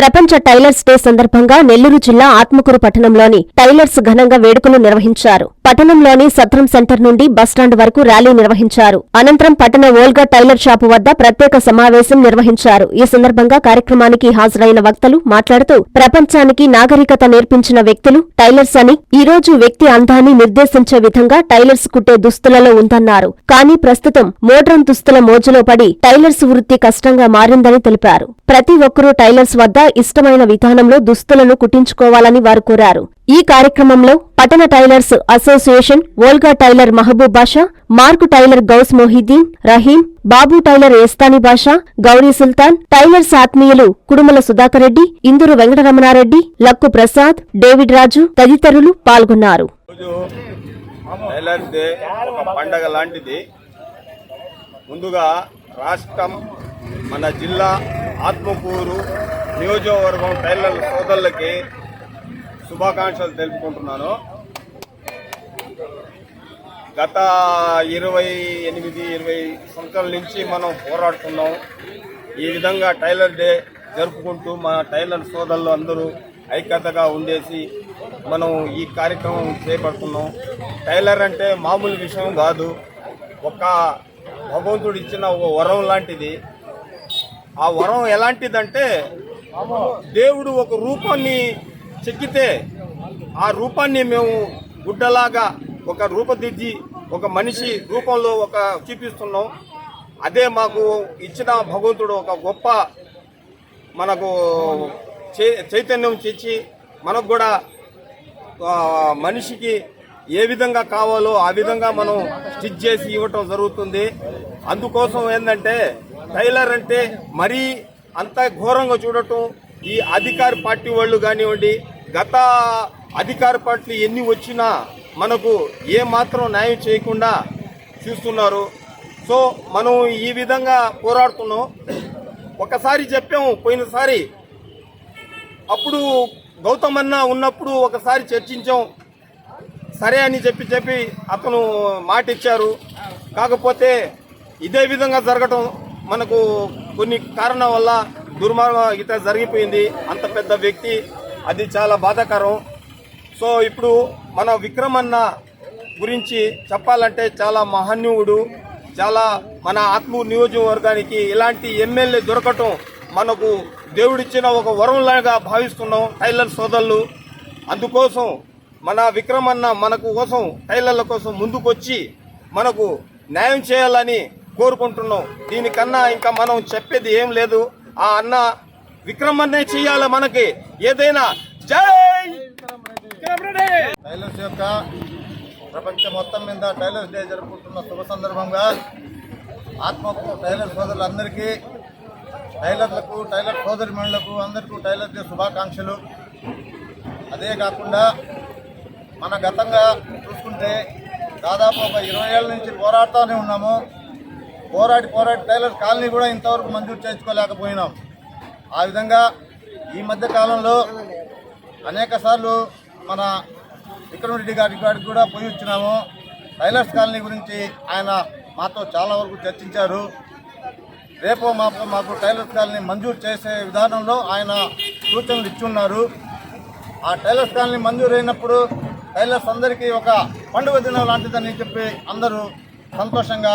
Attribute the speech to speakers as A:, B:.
A: ప్రపంచ tailors day సందర్భంగా నెల్లూరు జిల్లా ఆత్మకూరు పట్టణంలోని టైలర్స్ ఘనంగా వేడుకలు నిర్వహించారు. పట్టణంలోని సత్రం సెంటర్ నుండి బస్టాండ్ వరకు ర్యాలీ నిర్వహించారు. అనంతరం పట్టణ ఓల్గా టైలర్ షాపు వద్ద ప్రత్యేక సమావేశం నిర్వహించారు. ఈ సందర్భంగా కార్యక్రమానికి హాజరైన వక్తలు మాట్లాడుతూ ప్రపంచానికి నాగరికత నేర్పించిన వ్యక్తులు టైలర్స్ అని ఈ రోజు వ్యక్తి అందాన్ని నిర్దేశించే విధంగా టైలర్స్ కుట్టే దుస్తులలో ఉందన్నారు. కానీ ప్రస్తుతం మోడ్రన్ దుస్తుల మోజులో పడి టైలర్స్ వృత్తి కష్టంగా మారిందని తెలిపారు. ప్రతి ఒక్కరూ టైలర్స్ వద్ద ఇష్టమైన విధానంలో దుస్తులను కుట్టించుకోవాలని వారు కోరారు. ఈ కార్యక్రమంలో పట్టణ tailors association Volga tailor Mahaboob Basha Mark tailor Ghouse Mohiddin Rahim Babu tailor Esthani Basha Gowri Sultan tailors ఆత్మీయులు కుడుమల సుధాకర్ రెడ్డి ఇందూరు వెంకటరమణారెడ్డి లక్కు ప్రసాద్ డేవిడ్ రాజు తదితరులు పాల్గొన్నారు.
B: పండగ లాంటిది. ముందుగా రాష్ట్రం మన జిల్లా ఆత్మకూరు నియోజకవర్గం టైలర్ సోదరులకి శుభాకాంక్షలు తెలుపుకుంటున్నాను. గత ఇరవై ఎనిమిది ఇరవై సంవత్సరాల నుంచి మనం పోరాడుతున్నాం. ఈ విధంగా టైలర్ డే జరుపుకుంటూ మన టైలర్ సోదరులు అందరూ ఐక్యతగా ఉండేసి మనం ఈ కార్యక్రమం చేపడుతున్నాం. టైలర్ అంటే మామూలు విషయం కాదు. ఒక భగవంతుడు ఇచ్చిన ఒక వరం లాంటిది. ఆ వరం ఎలాంటిదంటే దేవుడు ఒక రూపాన్ని చెక్కితే ఆ రూపాన్ని మేము గుడ్డలాగా ఒక రూపదిద్ది ఒక మనిషి రూపంలో ఒక చూపిస్తున్నాం. అదే మాకు ఇచ్చిన భగవంతుడు ఒక గొప్ప మనకు చైతన్యం చేసి మనకు కూడా మనిషికి ఏ విధంగా కావాలో ఆ విధంగా మనం స్టిచ్ చేసి ఇవ్వటం జరుగుతుంది. అందుకోసం ఏంటంటే టైలర్ అంటే మరీ అంత ఘోరంగా చూడటం ఈ అధికార పార్టీ వాళ్ళు కానివ్వండి గత అధికార పార్టీ ఎన్ని వచ్చినా మనకు ఏమాత్రం న్యాయం చేయకుండా చూస్తున్నారు. సో మనం ఈ విధంగా పోరాడుతున్నాం. ఒకసారి చెప్పాము పోయినసారి అప్పుడు గౌతమ్ అన్న ఉన్నప్పుడు ఒకసారి చర్చించాం. సరే అని చెప్పి చెప్పి అతను మాట ఇచ్చారు కాకపోతే ఇదే విధంగా జరగటం మనకు కొన్ని కారణం వల్ల దుర్మార్గం ఇత జరిగిపోయింది. అంత పెద్ద వ్యక్తి అది చాలా బాధాకరం. సో ఇప్పుడు మన విక్రమ్ అన్న గురించి చెప్పాలంటే చాలా మహనీయుడు చాలా మన ఆత్మూరు నియోజకవర్గానికి ఇలాంటి ఎమ్మెల్యే దొరకటం మనకు దేవుడిచ్చిన ఒక వరంలాగా భావిస్తున్నాం టైలర్ సోదరులు. అందుకోసం మన విక్రమన్న మనకు కోసం టైలర్ల కోసం ముందుకొచ్చి మనకు న్యాయం చేయాలని కోరుకుంటున్నాం. దీనికన్నా ఇంకా మనం చెప్పేది ఏం లేదు. ఆ అన్న విక్రమన్నే చేయాలి మనకి. ఏదైనా జై టైలర్స్ యొక్క ప్రపంచం మొత్తం మీద టైలర్స్ డే జరుపుకుంటున్న శుభ సందర్భంగా ఆత్మకు టైలర్ సోదరులందరికీ టైలర్లకు టైలర్ సోదరి మహిళలకు అందరికీ టైలర్ డే శుభాకాంక్షలు. అదే కాకుండా మన గతంగా చూసుకుంటే దాదాపు ఒక ఇరవై ఏళ్ళ నుంచి పోరాడుతూనే ఉన్నాము. పోరాడి పోరాడి టైలర్ కాలనీ కూడా ఇంతవరకు మంజూరు చేసుకోలేకపోయినాం ఆ విధంగా ఈ మధ్య కాలంలో అనేక సార్లు మన విక్రమరెడ్డి గారి గారికి కూడా పోయి వచ్చినాము. టైలర్స్ కాలనీ గురించి ఆయన మాతో చాలా వరకు చర్చించారు. రేపో మాకు మాకు టైలర్స్ కాలనీ మంజూరు చేసే విధానంలో ఆయన సూచనలు ఇచ్చున్నారు. ఆ టైలర్స్ కాలనీ మంజూరు అయినప్పుడు టైలర్స్ అందరికీ ఒక పండుగ దినం లాంటిదని చెప్పి అందరూ సంతోషంగా